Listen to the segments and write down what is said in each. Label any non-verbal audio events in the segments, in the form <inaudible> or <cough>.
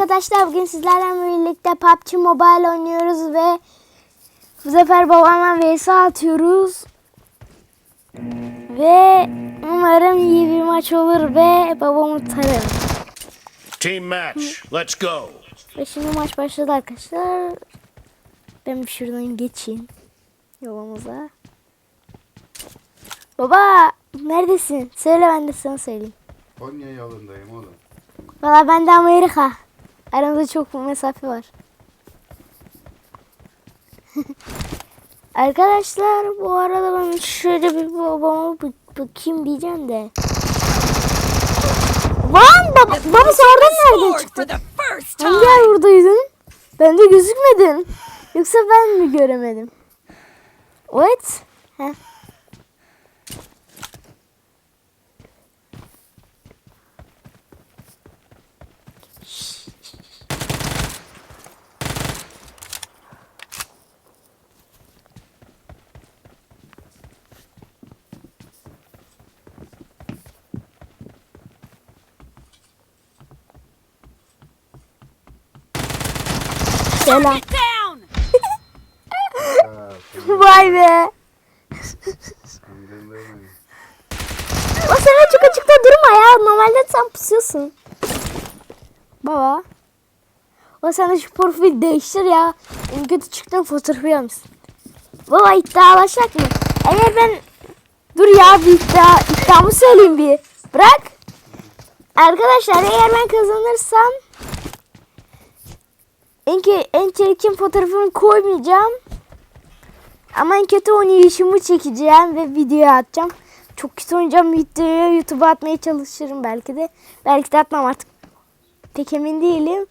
arkadaşlar bugün sizlerle birlikte PUBG Mobile oynuyoruz ve bu sefer babamla vs atıyoruz. Ve umarım iyi bir maç olur ve babamı tararım. Team match. Let's go. Ve şimdi maç başladı arkadaşlar. Ben bir şuradan geçeyim yolumuza. Baba neredesin? Söyle ben de sana söyleyeyim. Konya yolundayım oğlum. Valla ben de Amerika. Aramızda çok mesafe var. Arkadaşlar bu arada ben şöyle bir babama bak- bakayım diyeceğim de. Lan baba, babası oradan nereden çıktı? time. yer buradaydın? Ben de gözükmedin. Yoksa ben mi göremedim? What? Heh. Selam. Get down. Ha, <laughs> Vay be. O sen açık açıkta durma ya. Normalde sen pusuyorsun. Baba. O sen de şu profil değiştir ya. En kötü çıktığın fotoğrafı yapmışsın. Baba iddialaşacak mı? Eğer ben... Dur ya bir iddia, iddiamı söyleyeyim bir. Bırak. Arkadaşlar eğer ben kazanırsam en, en çirkin fotoğrafımı koymayacağım. Ama en kötü oynayışımı çekeceğim ve videoya atacağım. Çok kötü oynayacağım videoyu YouTube'a atmaya çalışırım belki de. Belki de atmam artık. Pek emin değilim.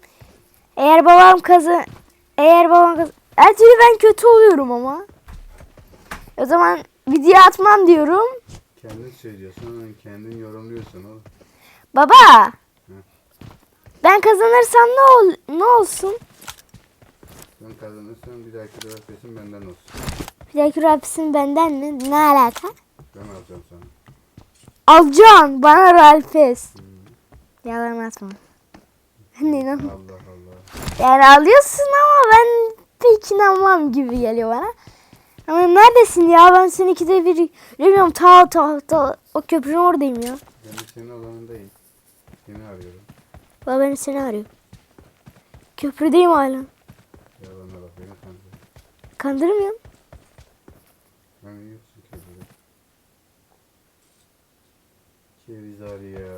Eğer babam kazan... Eğer babam kazan... Her türlü ben kötü oluyorum ama. O zaman video atmam diyorum. Kendin söylüyorsun, kendin yorumluyorsun oğlum. Baba. Ben kazanırsam ne ol ne olsun? Sen kazanırsan bir dahaki dörtlesin benden olsun. Bir dakika rapisin benden mi? Ne alaka? Ben alacağım sana. Alacaksın bana Ralfes. Yalan atma. Ne lan? Allah Allah. Yani alıyorsun ama ben pek inanmam gibi geliyor bana. Ama neredesin ya? Ben seni ikide bir bilmiyorum ta ta ta o köprünün oradayım ya. Ben de senin alanındayım. Seni arıyorum. Baba beni seni arıyor. Köprüdeyim hala. Yalana bak beni kandırıyor. Kandırmıyorum. Ben yiyorsun kendini. Kerizar ya.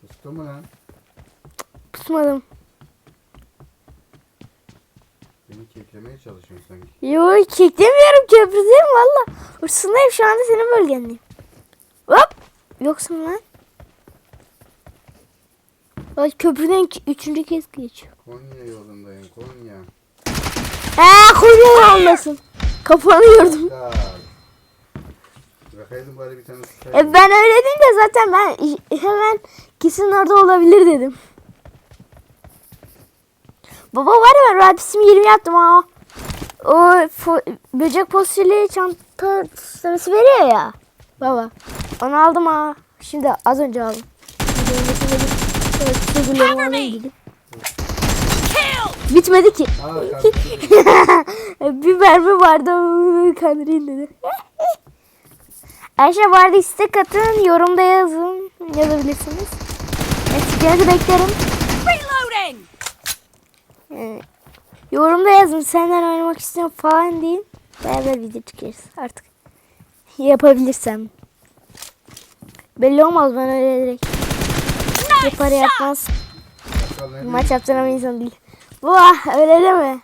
Kustu mu lan? Pusmadım. Beni keklemeye çalışıyorsun sanki. Yo çekemiyorum köprüdeyim valla. Hırsındayım şu anda senin bölgendeyim. Hop. Yoksun lan. Bak köprüden üçüncü kez geçiyor. Konya yolundayım Konya. Eee koyuyor olmasın. Kafanı gördüm. Kal. Bırakaydın bari bir tane su E ben öyle deyince zaten ben hemen kesin orada olabilir dedim. Baba var ya ben rapisim 20 yaptım ha. O fo- böcek fosili çanta sırası veriyor ya. Baba. Onu aldım ha. Şimdi az önce aldım. Evet. Kill. Bitmedi ki. <laughs> Bir mermi vardı kandırayım dedim. Ayşe bu arada istek atın. Yorumda yazın. Yazabilirsiniz. Eskiyatı beklerim. Reloading. Yani, yorumda yazın. Senden oynamak istiyorum falan deyin. Beraber video çıkarız artık. Yapabilirsem. Belli olmaz ben öyle direkt. Yapar yapmaz. Maç yaptıran insan değil. Vah öyle deme.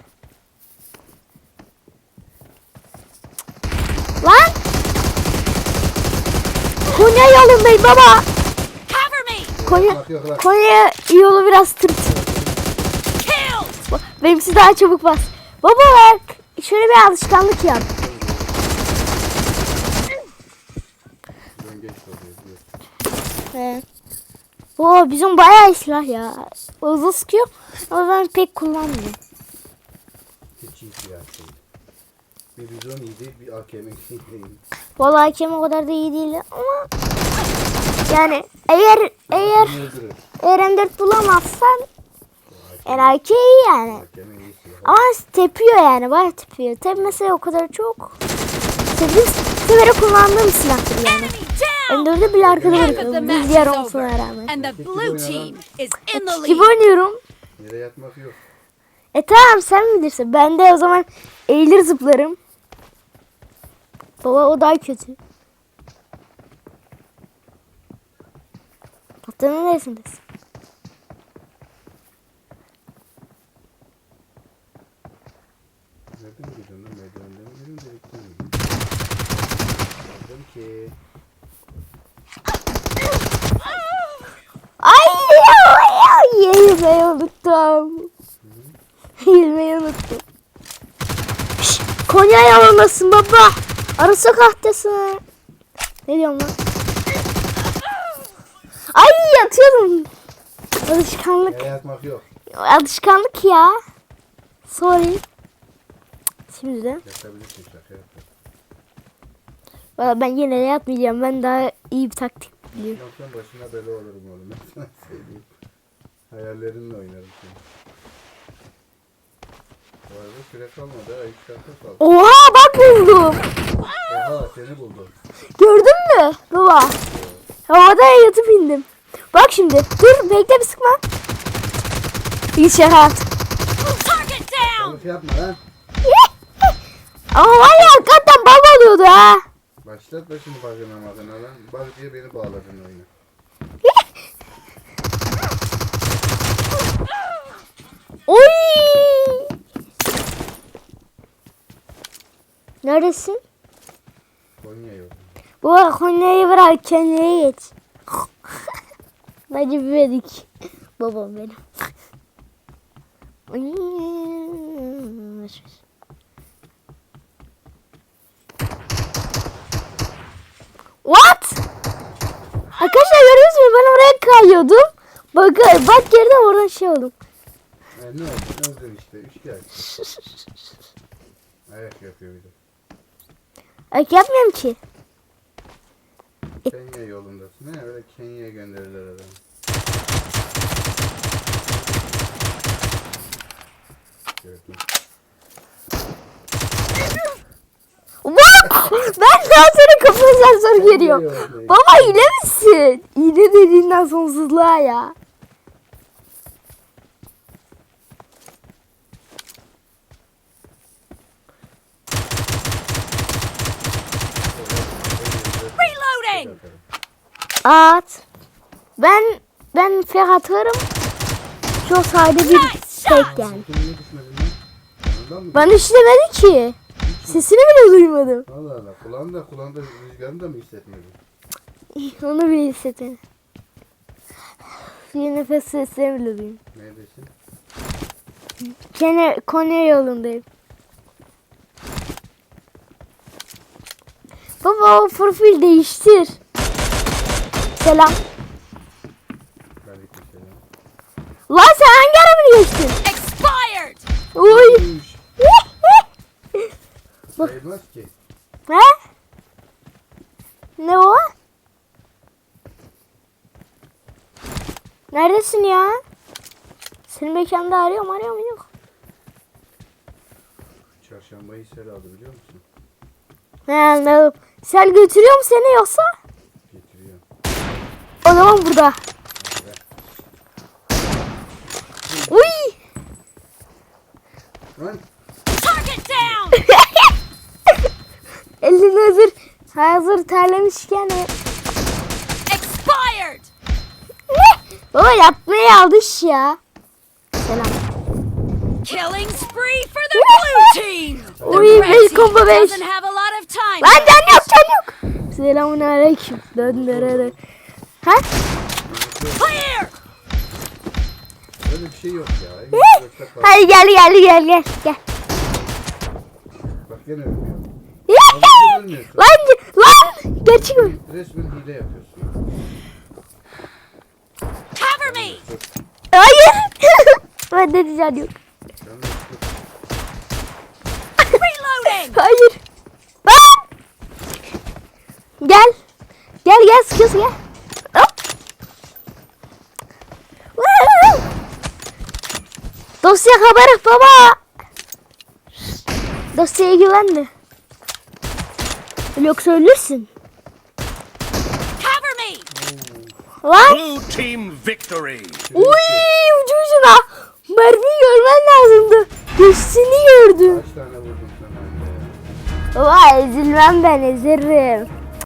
Lan! Konya yolundayım baba. Cover me. Konya. Konya yolu biraz tırt. Benimsi daha çabuk bas. Baba bak. Şöyle bir alışkanlık yap. He. Oo bizim bayağı silah ya. Hızlı sıkıyor ama ben pek kullanmıyorum. Silah değil. Bir bizon iyiydi, bir AKM iyiydi. Vallahi hakem o kadar da iyi değil ama Yani eğer eğer eğer M4 bulamazsan yani. Hakemin iyi silahı. Ama tepiyor yani bayağı tepiyor. Tepmese o kadar çok. Sevdiğim, severek kullandığım silahtır yani. M4'ü bile arkada bırakıyorum. is olmasına over. rağmen. And the blue team is in the Gibi oynuyorum. Yere yatmak yok. E tamam sen bilirsin. Ben de o zaman eğilir zıplarım. Baba o daha kötü. Patronun neresindesin? Nereden gidiyorsun lan? Merdivenden mi gidiyorsun? Delikten mi gidiyorsun? Gördüm ki. Ay ya Yayılmayı unuttum. Yayılmayı unuttum. Şşş, Konya yalanmasın baba. Ara sokaktasın. Ne diyorum lan? Ay yatıyordum. Alışkanlık. Yere yatmak yok. Alışkanlık ya. Sorry. Şimdi de. Yatabilirsin şaka yapma. Valla ben yine de yapmayacağım. Ben daha iyi bir taktik biliyorum. Yoksa başına bela olurum oğlum. Ben sana söyleyeyim. Hayallerinle oynarım seni. Kalmadı ha. Kaldı. Oha bak buldum. Oha seni buldu. Gördün mü baba? Havada yatıp indim. Bak şimdi. Dur bekle bir sıkma. Bir şey at. Target down. Yanlış yapma lan. <laughs> Ama var ya hakikaten bal oluyordu ha. Başlatma şimdi bug'ına magına lan. Diye beni bağladın oyuna. <laughs> Oy! Neredesin? Konya yok. Bu Konya'yı bırak Kenya'ya geç. <laughs> Bence büyüdük. Babam benim. What? Arkadaşlar görüyorsunuz mu? Ben oraya kayıyordum. Bak, bak geriden oradan şey oldum. E, ne oldu? Öldün işte. Üç geldi. <laughs> Ayak yapıyor bir de. Ay yapmıyorum ki. Kenya yolundasın. Ne öyle Kenya'ya gönderirler adamı. Bak! Ben daha kafana sensör geliyor. geliyor. Baba hile misin? Hile dediğinden sonsuzluğa ya. At. Ben ben fek atarım. Çok sade bir tek yani. Ben işlemedi ki. Sesini bile duymadım. Allah Allah. Kulağında kulağında rüzgarını da mı hissetmedin? Onu bile hissetmedim. Bir nefes seslerini bile duymadım. Neredesin? Kene, Konya yolundayım. Baba o profil değiştir. Selam. Selam. Lan sen hangi arabayı geçtin? Expired. <laughs> Sayılmaz ki. He? Ne o? Neredesin ya? Senin mekanda arıyorum arıyorum yok. Çarşambayı sel aldı biliyor musun? He anladım. Sel götürüyor mu seni yoksa? Zaman burada. Uy. Lan Target down. <laughs> Elini hazır. Hazır terlemişken. Expired. Baba yapmaya alış ya. Selam. Killing spree for the blue team. Uy The 5 red team combo 5. doesn't have a lot of time. Lan can yok can yok. Selamun aleyküm. Dön dön Ha? Clear. öyle bir şey yok ya. Hadi gel gel gel gel. Gel. Bak gene ölmüyor. Lan lan. Gerçek mi? Resmen hile yapıyorsun. Cover me. Hayır. <laughs> ben de de Reloading. Hayır. Lan. Gel. Gel gel sıkıyorsun gel. Dosya kabarık baba. Dosyaya güvenme. Yoksa ölürsün. Cover me! Lan. Blue team victory. Uy ucu ucuna. Mermi görmen lazımdı. Geçtiğini gördüm. Kaç tane vurdun sen öyle ya? Vay ezilmem ben ezerim.